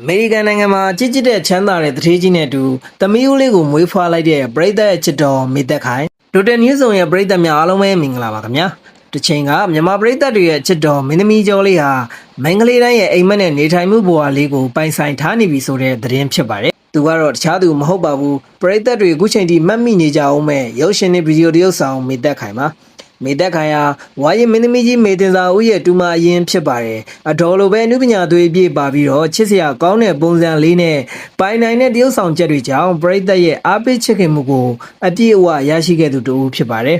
အမေရိကန်နိုင်ငံမှာကြည်ကြည်တဲ့ချမ်းသာတဲ့တထေးကြီးနဲ့အတူသမီးဦးလေးကိုမွေးဖွားလိုက်တဲ့ပရိသတ်ရဲ့ချစ်တော်မေသက်ခိုင်ဒိုတယ်နျူးစုံရဲ့ပရိသတ်များအားလုံးပဲမင်္ဂလာပါခင်ဗျာတစ်ချိန်ကမြန်မာပရိသတ်တွေရဲ့ချစ်တော်မင်းသမီးကျော်လေးဟာမင်္ဂလေးတိုင်းရဲ့အိမ်မက်နဲ့နေထိုင်မှုဘဝလေးကိုပိုင်ဆိုင်ထားနေပြီဆိုတဲ့သတင်းဖြစ်ပါတယ်သူကတော့တခြားသူမဟုတ်ပါဘူးပရိသတ်တွေအခုချိန်ထိမှတ်မိနေကြအောင်မဲ့ရုပ်ရှင်နဲ့ဗီဒီယိုတရုပ်ဆောင်မေသက်ခိုင်ပါ မေတက်ခိုင်ဟာဝါရင်မင်းသမီးကြီးမေတင်စာဦးရဲ့တူမအရင်ဖြစ်ပါတယ်အတော်လိုပဲအနုပညာသွေးပြည့်ပါပြီးတော့ချစ်စရာကောင်းတဲ့ပုံစံလေးနဲ့ပိုင်နိုင်တဲ့တရုပ်ဆောင်ချက်တွေကြောင့်ပရိသတ်ရဲ့အားပေးချစ်ခင်မှုကိုအပြည့်အဝရရှိခဲ့သူတူဖြစ်ပါတယ်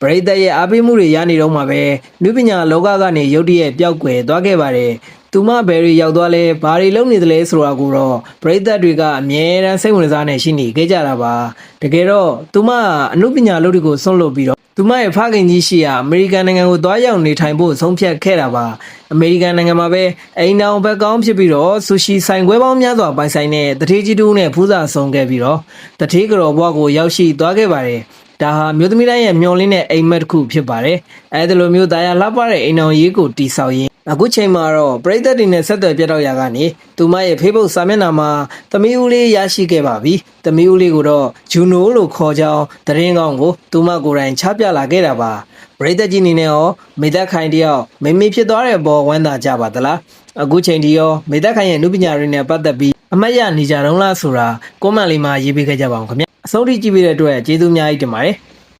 ပရိသတ်ရဲ့အားပေးမှုတွေရနေတော့မှပဲနုပညာလောကကနေရုတ်တရက်ပျောက်ကွယ်သွားခဲ့ပါတယ်သူမဘယ်ရီရောက်သွားလဲဘာတွေလုပ်နေသလဲဆိုတာကိုတော့ပရိသတ်တွေကအမြဲတမ်းစိတ်ဝင်စားနေရှိနေခဲ့ကြတာပါတကယ်တော့သူမကအနုပညာလုပ်တွေကိုဆွန့်လွတ်ပြီးတော့ သူမရဲ့ဖခင်ကြီးရှိရာအမေရိကန်နိုင်ငံကိုသွားရောက်နေထိုင်ဖို့ဆုံးဖြတ်ခဲ့တာပါအမေရိကန်နိုင်ငံမှာပဲအိမ်တောင်ဘက်ကောင်းဖြစ်ပြီးတော့ဆူရှီဆိုင်ခွဲပေါင်းများစွာပိုင်ဆိုင်တဲ့တထေးကြီးတူနဲ့ဖူးစာဆုံးခဲ့ပြီးတော့တထေးကတော်ဘွားကိုရောက်ရှိသွားခဲ့ပါတယ်ဒါဟာမြို့သမီးတိုင်းရဲ့မျော်လင့်တဲ့အိမ်မက်တစ်ခုဖြစ်ပါတယ်အဲဒီလိုမျိုးတာယာလှပတဲ့အိမ်တော်ရေးကိုတီဆောက်ရင်း အခုချိန်မှာတော့ပရိသတ်တွေနဲ့ဆက်သွယ်ပြတ်တော့ရာကနေသူမရဲ့ Facebook စာမျက်နှာမှာသမီးဦးလေးရရှိခဲ့ပါပြီသမီးဦးလေးကိုတော့ဂျူနိုလို့ခေါ်ကြောင်းသတင်းကောင်းကိုသူမကိုယ်တိုင်ချပြလာခဲ့တာပါပရိသတ်ကြီးအနေနဲ့ရောမေသက်ခိုင်တယောက်မိမိဖြစ်သွားတဲ့ဘောဝမ်းသာကြပါသလားအခုချိန်ဒီရောမေသက်ခိုင်ရဲ့အမှုပညာတွေနဲ့ပတ်သက်ပြီးအမတ်ရနေကြတော့လားဆိုတာကွန်မန့်လေးမှာရေးပေးခဲ့ကြပါအောင်ခင်ဗျအဆုံးထိကြည့်ပေးတဲ့အတွက်ကျေးဇူးအများကြီးတင်ပါတယ်